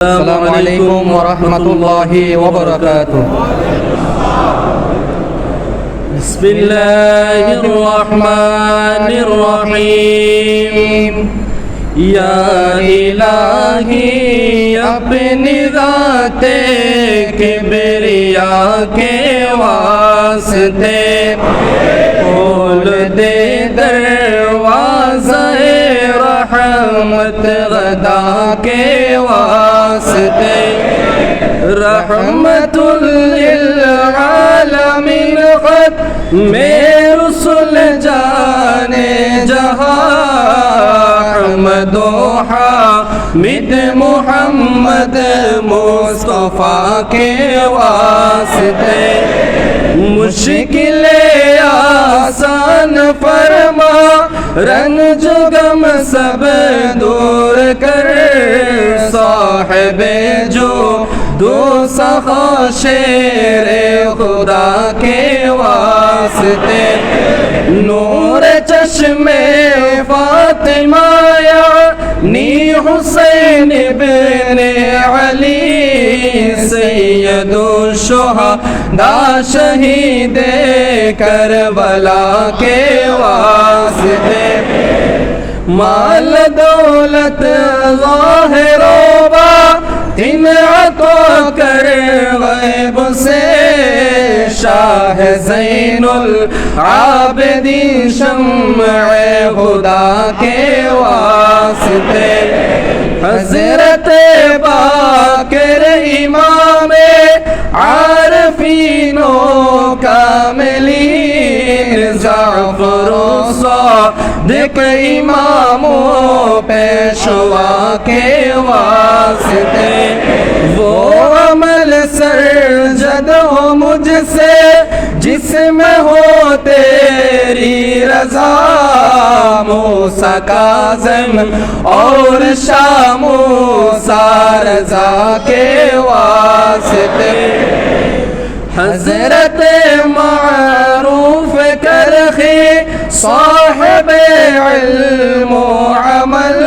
السلام علیکم ورحمۃ اللہ وبرکاتہ بسم الله الرحمن الرحيم. یا الہی اپنی ذات کبریا کے واسطے کھول دے دروازہ رحمت غدا کے واسطے رحمت للعالمین قد میں رسول جانے جہاں أحمد و حامد محمد مصطفیٰ کے واسطے مشکل آسان فرما رنج غم سب دور کر صاحب جو دو سخا شیر خدا کے واسطے نور چشم حسین بن علی سید الشہداء شہید کربلا کے واسطے مال دولت ظاہر و باطن عطا کر غیب سے شاہ زین العابدین شمع خدا کے واسطے حضرت باکر امام عارفین و کاملین جعفر و صادق امام و پیشوا کے واسطے۔ وہ عمل سرجد ہو مجھ سے جس میں ہو تیری رضا موسیٰ کاظم اور شام رضا کے واسطے۔ حضرت معروف کرخی صاحب علم و عمل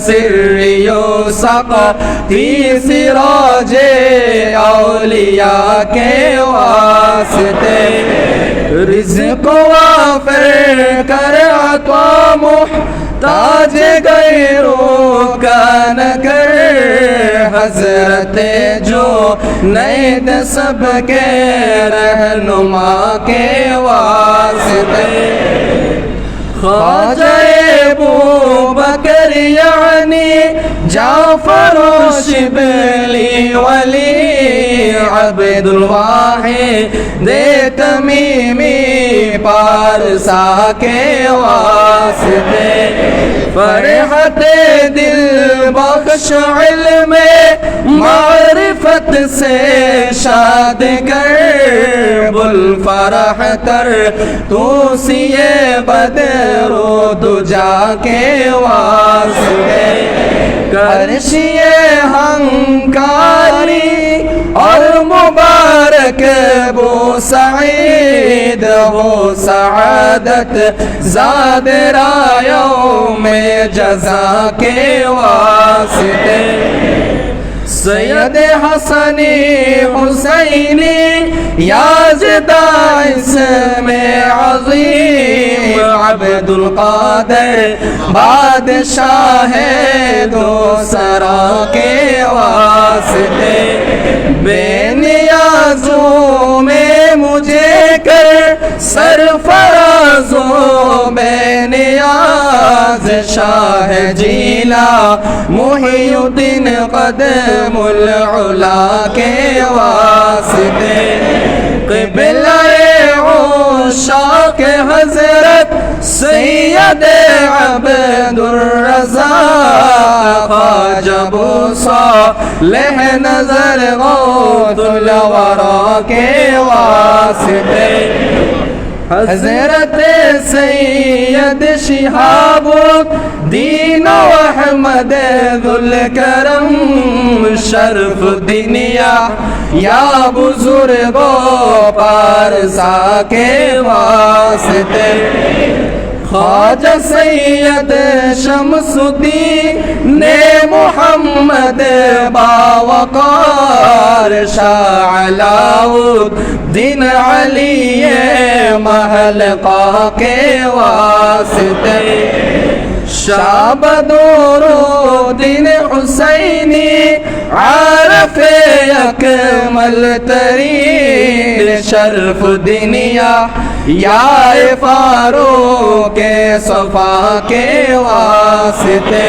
سری سریو سقتی سراج اولیاء کے واسطے رزق وافر کر عطا محتاج غیروں کا نہ کر حضرت جو نید سب کے رہنما کے واسطے خواجہ ابو بکر یعنی جعفر و شبلی ولی عبد الواحد دے تمیمی پارسا کے واسطے فرحت دل بخش علم معرفت سے شاد کر بل فرح کر تو سیے بدر و دجا کے واسطے۔ کرشیے ہنکاری اور مبارک بو سعید وہ سعادت زاد رایوں میں جزا کے واسطے۔ سید حسنی حسینی یازدہ اس میں عظیم عبد القادر بادشاہ دو سرا کے واسطے بے نیازوں میں مجھے کر سرفرازوں بے نیاز شاہ جیلا محی الدین قدم العلا کے واسطے۔ قبلہ عشاق حضرت سید عبد الرزا خواجہ بو صالح نظر غوث الورا کے واسطے۔ حضرت سید شہاب دین و احمد ذل کرم شرف دنیا یا بزرگ و پارسا کے واسطے خواجہ سید شمسدین نے محمد باوقار شاہ علاؤدین علی محل کا کے واسطے۔ শাবদুর দিন হুসাইনি, আরফে আকমল তরীন, শরফ দুনিয়া ইয়ার ফারুক সফা কে ওয়াসিতে।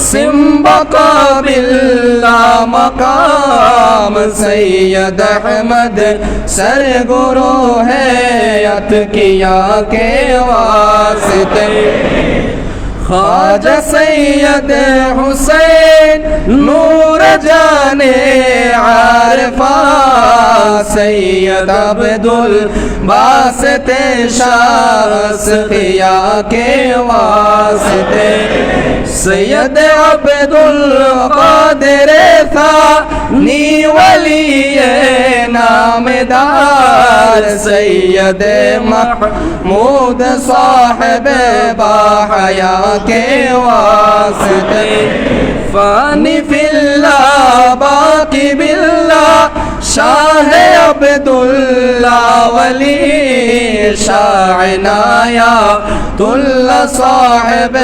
سم قابل مقام سید احمد. سر گرو ہے ات کیا کے واسطے. خواجہ سید حسین نور جانے عارفہ. سید عبد الباسط شاس خیا کے واسطے سید عبد القادر تھا نی ولی نامدار سید محمود صاحب باحیا کے واسطے فانی فی اللہ باقی باللہ شاہ عبداللہ ولی شاہ نایا تل صاحب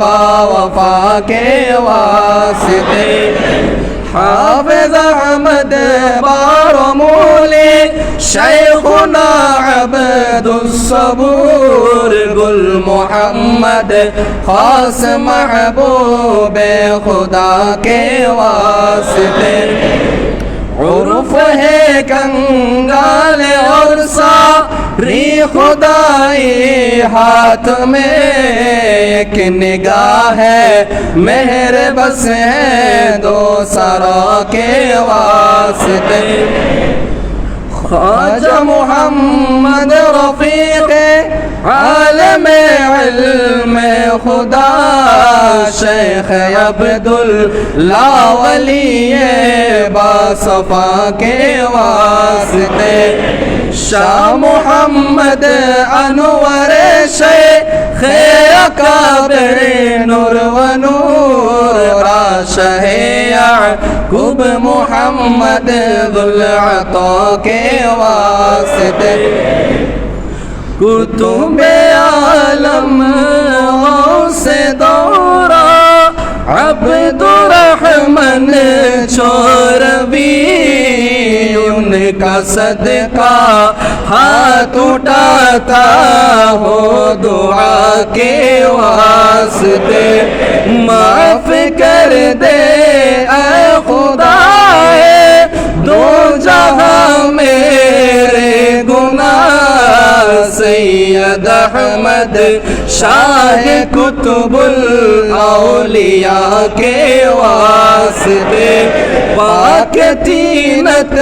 با وفا کے واسطے۔ حافظ احمد بار مولی شیخنا عبد الصبور گل محمد خاص محبوب خدا کے واسطے۔ عرف ہے کنگال اور سا ری خدائی ہاتھ میں ایک نگاہ ہے۔ مہر بس ہے دو سرا کے واسطے۔ خواجہ محمد رفیق، عالم علم خدا شیخ عبداللہ ولی باصفا کے واسطے شاہ محمد انور شیخ اکابر نور و نور شہ یعقوب محمد ذوالعطا کے واسطے کتب عالم غوث دورا عبد الرحمن چوروی، ان کا صدقہ ہاتھ اٹھاتا ہو دعا کے واسطے۔ معاف کر دے، اے خدا، دو جہاں میرے گناہ سید احمد، شاہ کتب الاولیاء کے واسطے۔ پاک تینت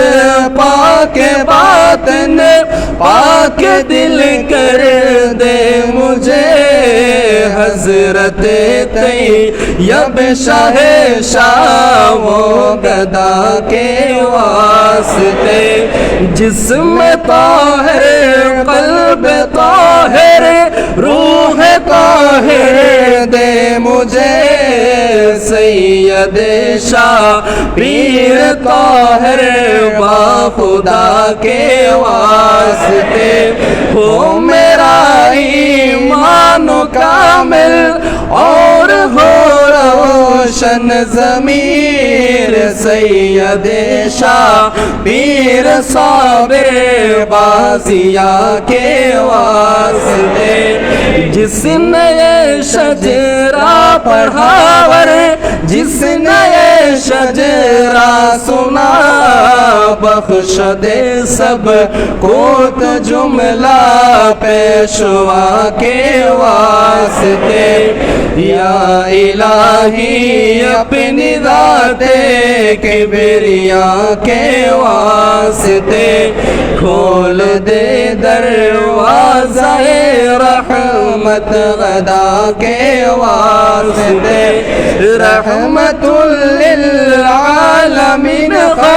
پاک باطن، پاک دل کر دے مجھے۔ حضرت طیب شاہ شاہ و گدا کے واسطے۔ جسم طاہر، قلب طاہر روح طاہر دے مجھے سید شاہ، پیر طاہر با خدا کے واسطے۔ ہو میرا ایمان کامل اور ہو روشن ضمیر سید شاہ پیر صابر بازیا کے واسطے۔ جس نے یہ شجرا پڑھاور جس نے یہ شجرا سنا بخش دے سب کوت جملہ پیشوا کے واسطے۔ یا یا الہی اپنی ذات کبریا کے واسطے کھول دے دروازہ رحمت غدا کے واسطے رحمت للعالمین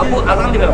আপু আজান দিবেন